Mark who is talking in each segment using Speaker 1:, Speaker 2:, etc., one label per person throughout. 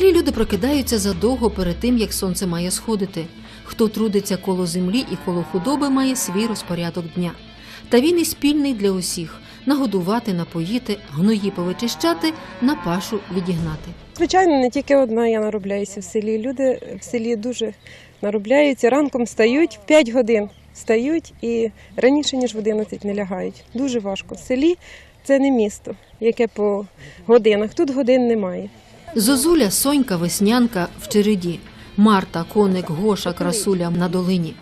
Speaker 1: Селі люди прокидаються задовго перед тим, як сонце має сходити. Хто трудиться коло землі і коло худоби, має свій розпорядок дня. Та він і спільний для усіх нагодувати, напоїти, гної повичищати, на пашу відігнати.
Speaker 2: Звичайно, не тільки одна я наробляюся в селі. Люди в селі дуже наробляються. Ранком встають в 5 годин. Встають і раніше, ніж в 11 не лягають. Дуже важко. В селі це не місто, яке по годинах. Тут годин немає.
Speaker 1: Зозуля, Сонька, Веснянка в череді, Марта, Коник, Гоша, Красуля на долині.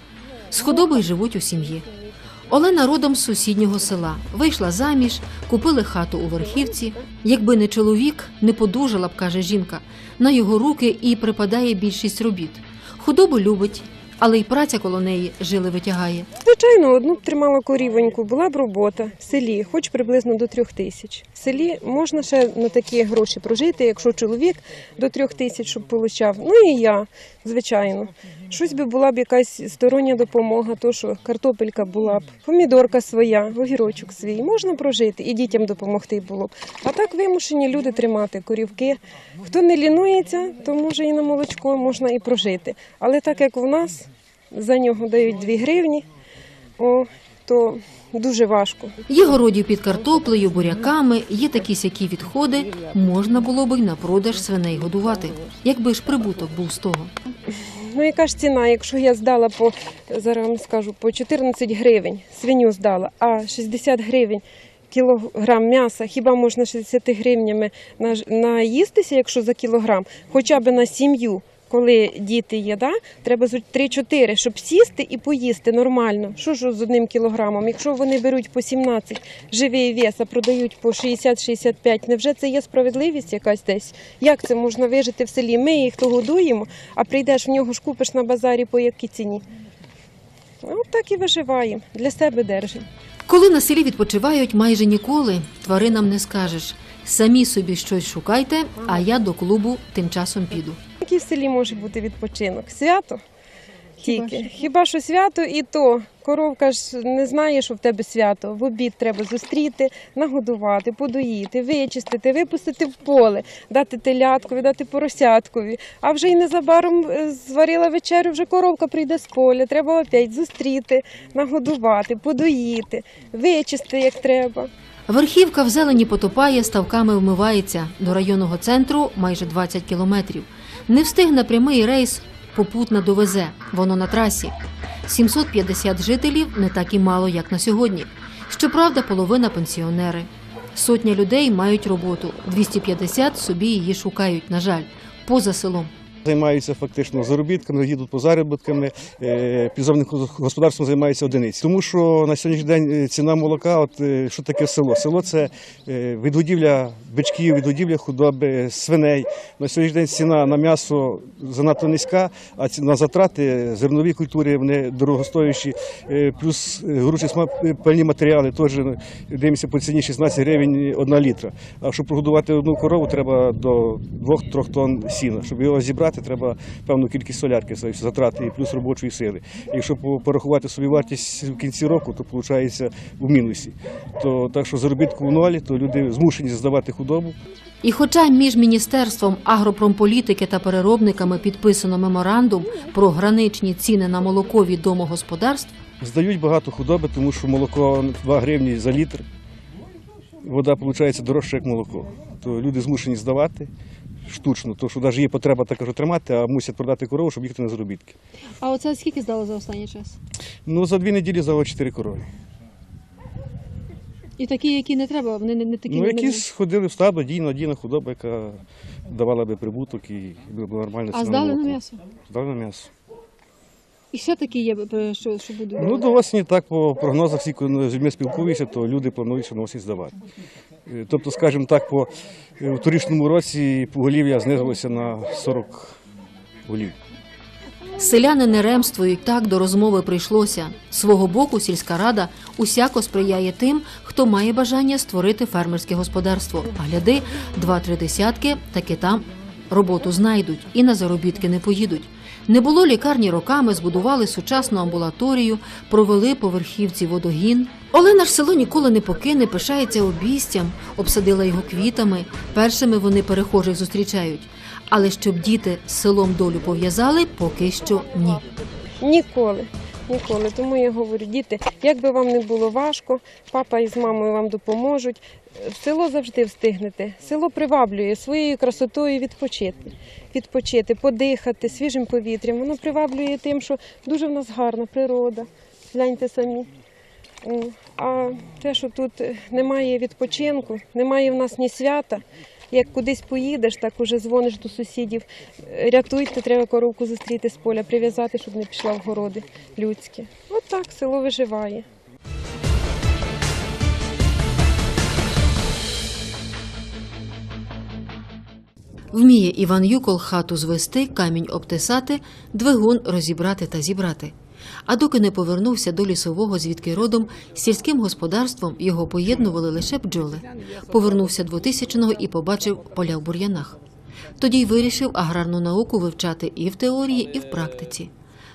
Speaker 1: З худобою живуть у сім'ї. Олена родом з сусіднього села. Вийшла заміж, купили хату у верхівці. Якби не чоловік, не подужала б, каже жінка. На його руки і припадає більшість робіт. Худобу любить, але й праця коло неї жили витягає.
Speaker 2: Звичайно, одну б тримала корівоньку, була б робота в селі, хоч приблизно до трьох тисяч. В селі можна ще на такі гроші прожити, якщо чоловік до трьох тисяч, щоб получав. Ну і я, звичайно. Щось би була б якась стороння допомога, то що картопелька була б, помідорка своя, огірочок свій. Можна прожити і дітям допомогти було б. А так вимушені люди тримати корівки. Хто не лінується, то може і на молочко можна і прожити. Але так як в нас за нього дають 2 гривні, о, то дуже важко.
Speaker 1: Є городів під картоплею, буряками, є такі сякі відходи. Можна було б й на продаж свиней годувати, якби ж прибуток був з того.
Speaker 2: Ну яка ж ціна, якщо я здала по зараз вам скажу по 14 гривень, свиню здала, а 60 гривень кілограм м'яса, хіба можна 60 гривнями наїстися, якщо за кілограм, хоча б на сім'ю. Коли діти є, да? треба зо- 3-4, щоб сісти і поїсти нормально. Що ж з одним кілограмом? Якщо вони беруть по 17 живий вес, а продають по 60-65, невже це є справедливість якась десь? Як це можна вижити в селі? Ми їх то годуємо, а прийдеш в нього ж купиш на базарі по якій ціні. Ну, так і виживаємо. Для себе держимо.
Speaker 1: Коли на селі відпочивають майже ніколи, тваринам не скажеш. Самі собі щось шукайте, а я до клубу тим часом піду.
Speaker 2: Який в селі може бути відпочинок? Свято? Тільки. Хіба що свято і то. Коровка ж не знає, що в тебе свято. В обід треба зустріти, нагодувати, подоїти, вичистити, випустити в поле, дати теляткові, дати поросяткові. А вже й незабаром е, зварила вечерю, вже коровка прийде з поля. Треба опять зустріти, нагодувати, подоїти, вичистити як треба.
Speaker 1: Верхівка в зелені потопає, ставками вмивається. До районного центру майже 20 кілометрів. Не встиг на прямий рейс, попутна довезе. Воно на трасі. 750 жителів не так і мало, як на сьогодні. Щоправда, половина пенсіонери. Сотня людей мають роботу, 250 собі її шукають, на жаль, поза селом.
Speaker 3: Займаються фактично заробітками, їдуть по заробітками, е, підземним господарством займаються одиниці. Тому що на сьогоднішній день е, ціна молока, от е, що таке село? Село це відгодівля бичків, відгодівля худоби, свиней. На сьогоднішній день ціна на м'ясо занадто низька, а ці- на затрати зернові культури вони дорогостоящі, Е, плюс горючі пальні матеріали теж дивимося по ціні 16 гривень одна літра. А щоб прогодувати одну корову, треба до 2-3 тонн сіна. Щоб його зібрати, треба певну кількість солярки це затрати і плюс робочої сили. Якщо по- порахувати собі вартість в кінці року, то виходить в мінусі. То так що заробітку в нолі, то люди змушені здавати худобу.
Speaker 1: І хоча між міністерством агропромполітики та переробниками підписано меморандум про граничні ціни на молоко від домогосподарств,
Speaker 3: Здають багато худоби, тому що молоко 2 гривні за літр. Вода виходить дорожча, як молоко. То люди змушені здавати штучно, тому що навіть є потреба також тримати, а мусять продати корову, щоб їхати на заробітки.
Speaker 4: А оце скільки здало за останній час?
Speaker 3: Ну, за дві неділі здало чотири корови.
Speaker 4: І такі, які не треба, вони не, не такі.
Speaker 3: Ну,
Speaker 4: не-
Speaker 3: сходили ходили в стадо, дійна, дійна худоба, яка давала би прибуток і була нормальна
Speaker 4: А
Speaker 3: ціна
Speaker 4: здали на
Speaker 3: молока.
Speaker 4: м'ясо.
Speaker 3: Здали на м'ясо.
Speaker 4: І ще такі є, е, що, що будуть.
Speaker 3: Ну, до осені так по прогнозах, всі, коли з людьми спілкуюся, то люди планують, що на осінь здавати. Е, Тобто, скажімо так, по е, в торічному році поголів'я знизилося на 40 голів.
Speaker 1: селяни не ремствують, так до розмови прийшлося. З Свого боку сільська рада усяко сприяє тим, хто має бажання створити фермерське господарство. А гляди, два-три десятки таки там роботу знайдуть і на заробітки не поїдуть. Не було лікарні роками, збудували сучасну амбулаторію, провели поверхівці водогін. Олена ж село ніколи не покине, пишається обійстям, обсадила його квітами. Першими вони перехожих зустрічають. Але щоб діти з селом долю пов'язали, поки що ні.
Speaker 2: Ніколи. Ніколи. Тому я говорю, діти, як би вам не було важко, папа із мамою вам допоможуть. В село завжди встигнете. Село приваблює своєю красотою відпочити. Відпочити, подихати свіжим повітрям. Воно приваблює тим, що дуже в нас гарна природа. Гляньте самі. А те, що тут немає відпочинку, немає в нас ні свята. Як кудись поїдеш, так уже дзвониш до сусідів. «Е, Рятуйте, треба коровку зустріти з поля, прив'язати, щоб не пішла в городи людські. От так село виживає.
Speaker 1: Вміє Іван Юкол хату звести, камінь обтесати, двигун розібрати та зібрати. А доки не повернувся до лісового, звідки родом, з сільським господарством його поєднували лише бджоли. Повернувся 2000-го і побачив поля в бур'янах. Тоді й вирішив аграрну науку вивчати і в теорії, і в практиці.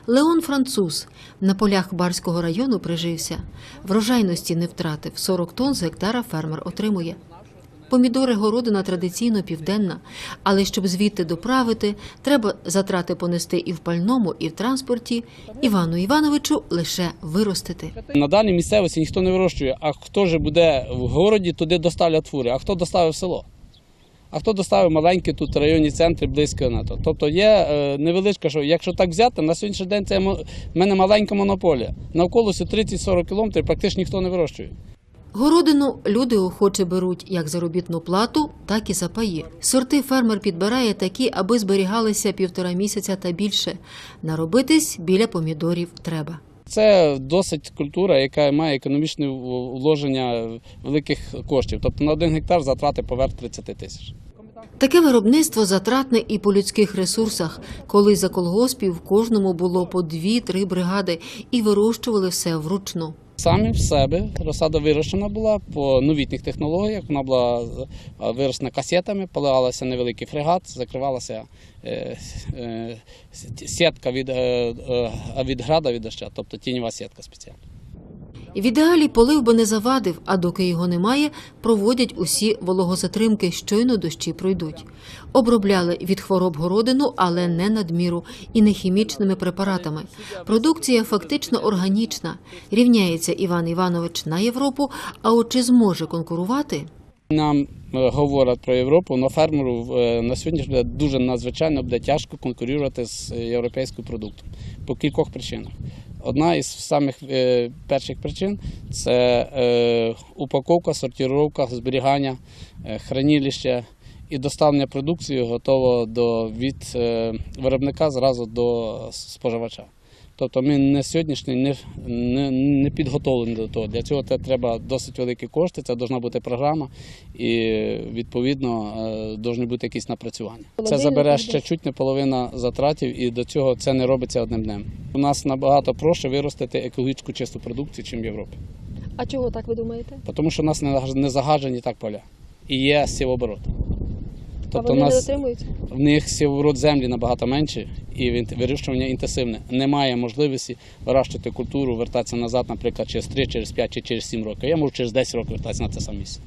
Speaker 1: Леон француз на полях Барського району прижився. Врожайності не втратив 40 тонн з гектара фермер отримує. Помідори городина традиційно південна, але щоб звідти доправити, треба затрати понести і в пальному, і в транспорті. Івану Івановичу лише виростити.
Speaker 5: На даній місцевості ніхто не вирощує, а хто ж буде в городі, туди доставлять фури, а хто доставив село? А хто доставив маленькі тут районні центри близько на то. Тобто є е, невеличка, що якщо так взяти, на сьогоднішній день це в мене маленька монополія. Навколо 30-40 кілометрів практично ніхто не вирощує.
Speaker 1: Городину люди охоче беруть як заробітну плату, так і за паї. Сорти фермер підбирає такі, аби зберігалися півтора місяця та більше. Наробитись біля помідорів треба.
Speaker 5: Це досить культура, яка має економічне вложення великих коштів. Тобто на один гектар затрати поверх 30 тисяч.
Speaker 1: Таке виробництво затратне і по людських ресурсах. Колись за колгоспів в кожному було по дві-три бригади і вирощували все вручну.
Speaker 5: Самі в себе розсада вирощена була по новітніх технологіях. Вона була е, вирощена касетами, поливалася невеликий фрегат, закривалася е, е, сітка від, від града від доща, тобто тіньова сітка спеціальна.
Speaker 1: В ідеалі полив би не завадив, а доки його немає, проводять усі вологозатримки, щойно дощі пройдуть. Обробляли від хвороб городину, але не надміру і не хімічними препаратами. Продукція фактично органічна. Рівняється Іван Іванович на Європу, а от чи зможе конкурувати?
Speaker 5: Нам е, говорять про Європу, але фермеру е, на сьогодні буде дуже надзвичайно буде тяжко конкурувати з е, європейським продуктом по кількох причинах. Одна із самих е, перших причин це е, упаковка, сортировка, зберігання, е, хранилище і доставлення продукції готово до від виробника зразу до споживача. Тобто ми на сьогоднішній не, не, не підготовлені до того. Для цього це треба досить великі кошти, це повинна бути програма і відповідно е, повинні бути якісь напрацювання. Це забере ще чуть не половина затратів, і до цього це не робиться одним днем. У нас набагато проще виростити екологічну чисту продукцію, ніж в Європі.
Speaker 4: А чого так ви думаєте?
Speaker 5: Тому що у нас не не загаджені так поля. І є сівоборот.
Speaker 4: А
Speaker 5: Тобто
Speaker 4: вони
Speaker 5: у
Speaker 4: не
Speaker 5: нас
Speaker 4: дотримують?
Speaker 5: в них сівоборот землі набагато менше, і він- вирощування інтенсивне. Немає можливості вирощувати культуру, вертатися назад, наприклад, через 3, через 5 чи через 7 років. Я можу через 10 років вертатися на те саме місце.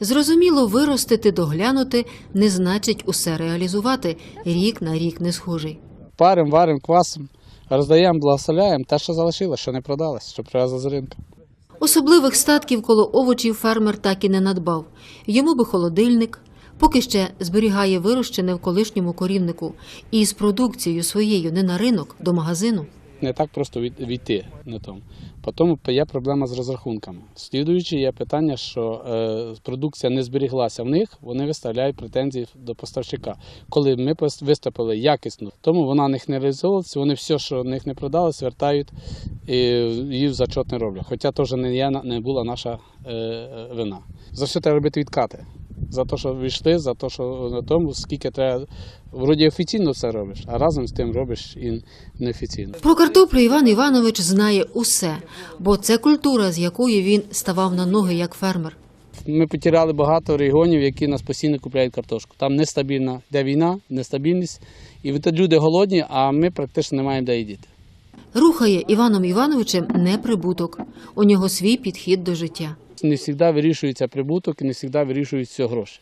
Speaker 1: Зрозуміло, виростити, доглянути не значить усе реалізувати. Рік на рік не схожий.
Speaker 5: Парим, варим, квасом, роздаємо, благословляємо те, що залишилось, що не продалось, що привезли з ринку.
Speaker 1: Особливих статків коло овочів фермер так і не надбав. Йому би холодильник, поки ще зберігає вирощене в колишньому корівнику, і з продукцією своєю не на ринок, до магазину.
Speaker 5: Не так просто війти на тому. Потім є проблема з розрахунками. Слідуючи, є питання, що е, продукція не зберіглася в них, вони виставляють претензії до поставщика. Коли ми виступили якісно, тому вона в них не реалізовувалася, вони все, що в них не продали, звертають і її в зачот роблять. Хоча теж не, була наша е, е, вина. За що треба робити відкати? За те, що війшли, за те, що на тому, скільки треба. Вроді офіційно все робиш, а разом з тим робиш і неофіційно.
Speaker 1: Про картоплю Іван Іванович знає усе, бо це культура, з якою він ставав на ноги як фермер.
Speaker 5: Ми потеряли багато регіонів, які нас постійно купляють картошку. Там нестабільна, де війна, нестабільність. І люди голодні, а ми практично не маємо де їдіти.
Speaker 1: Рухає Іваном Івановичем не прибуток. У нього свій підхід до життя.
Speaker 5: Не завжди вирішується прибуток і не завжди вирішуються гроші.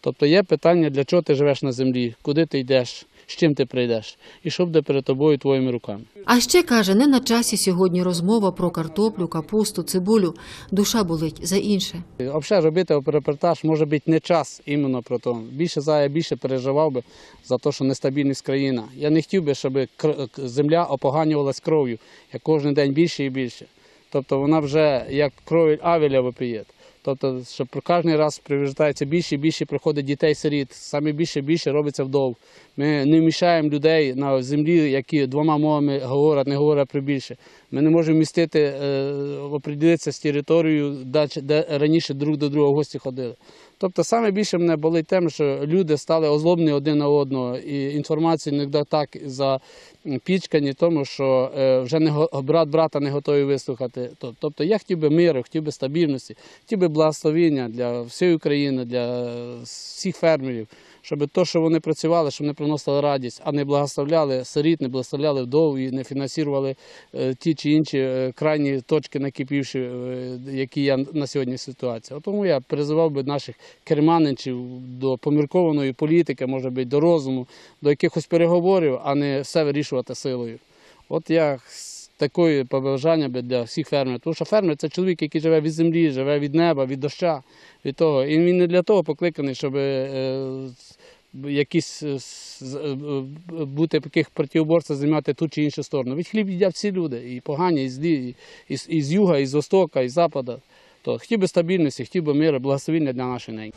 Speaker 5: Тобто є питання, для чого ти живеш на землі, куди ти йдеш, з чим ти прийдеш, і що буде перед тобою твоїми руками.
Speaker 1: А ще каже, не на часі сьогодні розмова про картоплю, капусту, цибулю. Душа болить за інше.
Speaker 5: Взагалі робити репортаж може бути не час іменно про то. Більше за я більше переживав би за те, що нестабільність країна. Я не хотів би, щоб земля опоганювалась кров'ю, як кожен день більше і більше. Тобто вона вже як кров авіля випіє. Тобто, що кожен раз привертається більше і більше приходить дітей-сиріт, саме більше і більше робиться вдов. Ми не вміщаємо людей на землі, які двома мовами говорять, не говорять про більше. Ми не можемо містити, е, оприділитися з територією, де раніше друг до друга гості ходили. Тобто саме більше мене болить тим, що люди стали озлобні один на одного, і інформацію іноді так запічкані, тому що е, вже не брат брата не готові вислухати. Тобто я хотів би миру, хотів би стабільності, хотів би благословіння для всієї України, для всіх фермерів, щоб то, що вони працювали, щоб вони приносили радість, а не благословляли сиріт, не благословляли вдов і не фінансували е, ті чи інші е, крайні точки накипівші, е, які є на сьогодні ситуація. Тому я призивав би наших керманичів до поміркованої політики, може бути, до розуму, до якихось переговорів, а не все вирішувати силою. От я такої побажання для всіх фермерів. Тому що фермер це чоловік, який живе від землі, живе від неба, від доща, від того. І він не для того покликаний, щоб е, якісь е, е, бути таких протиоборців займати ту чи іншу сторону. Від хліб їдять всі люди, і погані, і злі, і, і, з- юга, і з востока, і з запада. То хотів би стабільності, хотів би миру, благословіння для нашої неньки.